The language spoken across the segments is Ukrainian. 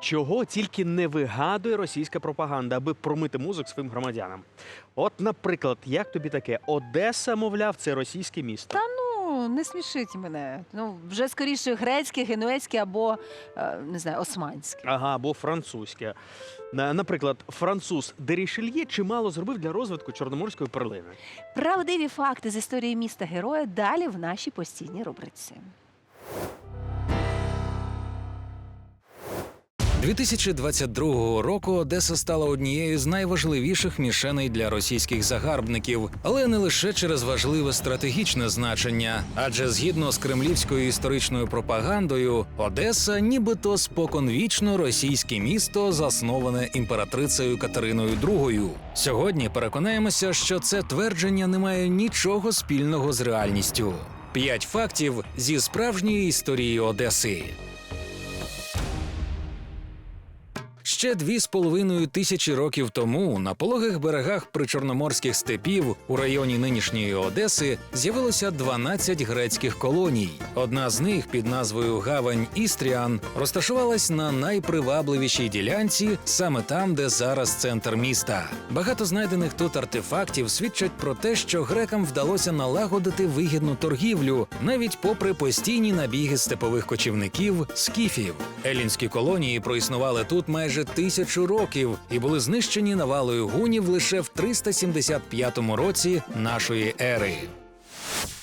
Чого тільки не вигадує російська пропаганда, аби промити мозок своїм громадянам. От, наприклад, як тобі таке? Одеса, мовляв, це російське місто. Та ну не смішіть мене. Ну вже скоріше грецьке, генуецьке або е, не знаю, османське. Ага, або французьке. Наприклад, француз Дерішельє чимало зробив для розвитку чорноморської перлини. Правдиві факти з історії міста героя далі в нашій постійній рубриці. 2022 року Одеса стала однією з найважливіших мішеней для російських загарбників, але не лише через важливе стратегічне значення. Адже згідно з кремлівською історичною пропагандою, Одеса, нібито споконвічно російське місто, засноване імператрицею Катериною II. Сьогодні переконаємося, що це твердження не має нічого спільного з реальністю. П'ять фактів зі справжньої історії Одеси. Ще дві з половиною тисячі років тому на пологих берегах причорноморських степів у районі нинішньої Одеси з'явилося 12 грецьких колоній. Одна з них під назвою Гавань Істріан розташувалась на найпривабливішій ділянці, саме там, де зараз центр міста. Багато знайдених тут артефактів свідчать про те, що грекам вдалося налагодити вигідну торгівлю, навіть попри постійні набіги степових кочівників скіфів. Елінські колонії проіснували тут майже тисячу років і були знищені навалою гунів лише в 375 році нашої ери.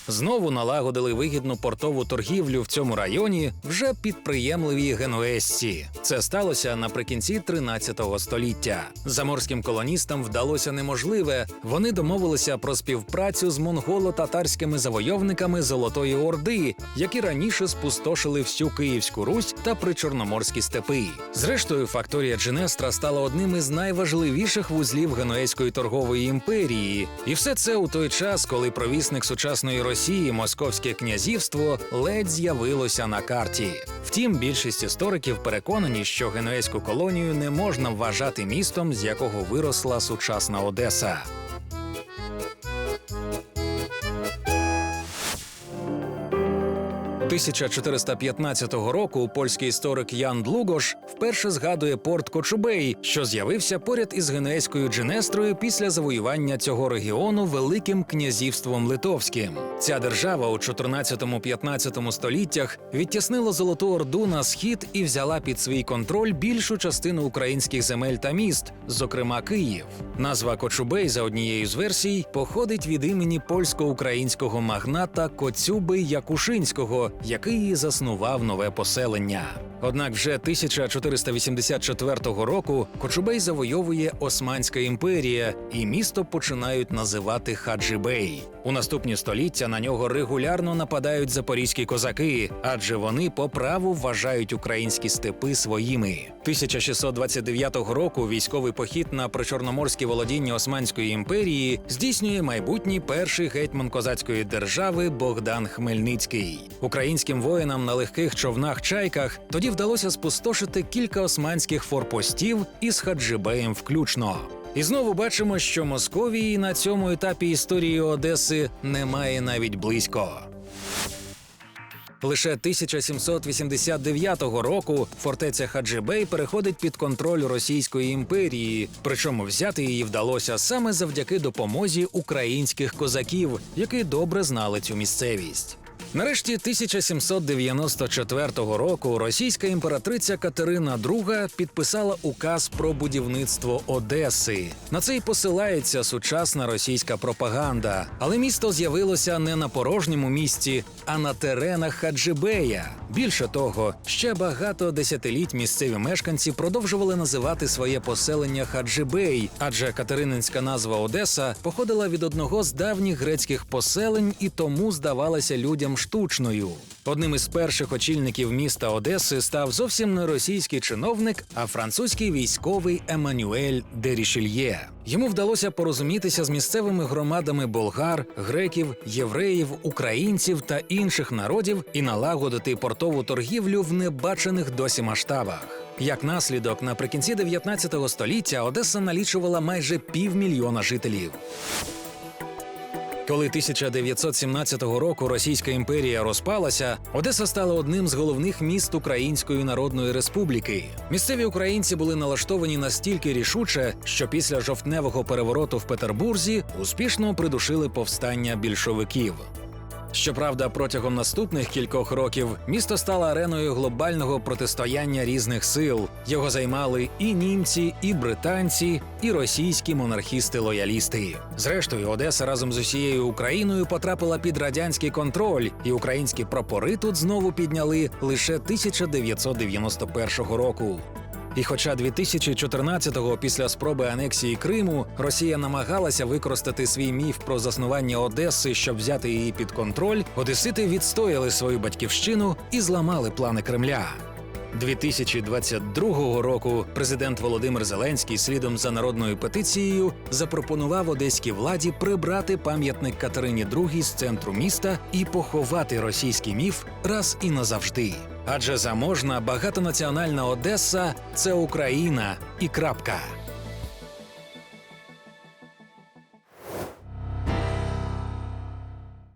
Знову налагодили вигідну портову торгівлю в цьому районі вже підприємливі генуезці. Це сталося наприкінці 13 століття. Заморським колоністам вдалося неможливе. Вони домовилися про співпрацю з монголо-татарськими завойовниками Золотої Орди, які раніше спустошили всю Київську Русь та причорноморські степи. Зрештою, факторія Дженестра стала одним із найважливіших вузлів генуезької торгової імперії, і все це у той час, коли провісник сучасної Росії, Московське князівство, ледь з'явилося на карті. Втім, більшість істориків переконані, що генуезьку колонію не можна вважати містом, з якого виросла сучасна Одеса. – 1415 року польський історик Ян Длугош вперше згадує порт Кочубей, що з'явився поряд із Генуезькою Дженестрою після завоювання цього регіону Великим князівством Литовським. Ця держава у 14-15 століттях відтіснила Золоту Орду на схід і взяла під свій контроль більшу частину українських земель та міст, зокрема Київ. Назва Кочубей за однією з версій походить від імені польсько-українського магната Коцюби Якушинського, який заснував нове поселення. Однак вже 1484 року Кочубей завойовує Османська імперія, і місто починають називати Хаджибей. У наступні століття на нього регулярно нападають запорізькі козаки, адже вони по праву вважають українські степи своїми. 1629 року військовий похід на причорноморські володіння Османської імперії здійснює майбутній перший гетьман козацької держави Богдан Хмельницький. Українським воїнам на легких човнах чайках тоді вдалося спустошити кілька османських форпостів із Хаджибеєм включно. І знову бачимо, що Московії на цьому етапі історії Одеси немає навіть близько. Лише 1789 року фортеця Хаджибей переходить під контроль Російської імперії. Причому взяти її вдалося саме завдяки допомозі українських козаків, які добре знали цю місцевість. Нарешті 1794 року російська імператриця Катерина II підписала указ про будівництво Одеси. На це й посилається сучасна російська пропаганда. Але місто з'явилося не на порожньому місці, а на теренах Хаджибея. Більше того, ще багато десятиліть місцеві мешканці продовжували називати своє поселення Хаджибей, адже катерининська назва Одеса походила від одного з давніх грецьких поселень і тому здавалася людям штучною. Одним із перших очільників міста Одеси став зовсім не російський чиновник, а французький військовий Еммануель де Рішельє. Йому вдалося порозумітися з місцевими громадами болгар, греків, євреїв, українців та інших народів і налагодити портову торгівлю в небачених досі масштабах. Як наслідок, наприкінці 19 століття Одеса налічувала майже півмільйона жителів. Коли 1917 року Російська імперія розпалася, Одеса стала одним з головних міст Української Народної Республіки. Місцеві українці були налаштовані настільки рішуче, що після жовтневого перевороту в Петербурзі успішно придушили повстання більшовиків. Щоправда, протягом наступних кількох років місто стало ареною глобального протистояння різних сил. Його займали і німці, і британці, і російські монархісти-лоялісти. Зрештою, Одеса разом з усією Україною потрапила під радянський контроль, і українські прапори тут знову підняли лише 1991 року. І хоча 2014-го, після спроби анексії Криму, Росія намагалася використати свій міф про заснування Одеси, щоб взяти її під контроль, одесити відстояли свою батьківщину і зламали плани Кремля. 2022 року президент Володимир Зеленський слідом за народною петицією запропонував одеській владі прибрати пам'ятник Катерині II з центру міста і поховати російський міф раз і назавжди. Адже заможна багатонаціональна Одеса це Україна і крапка.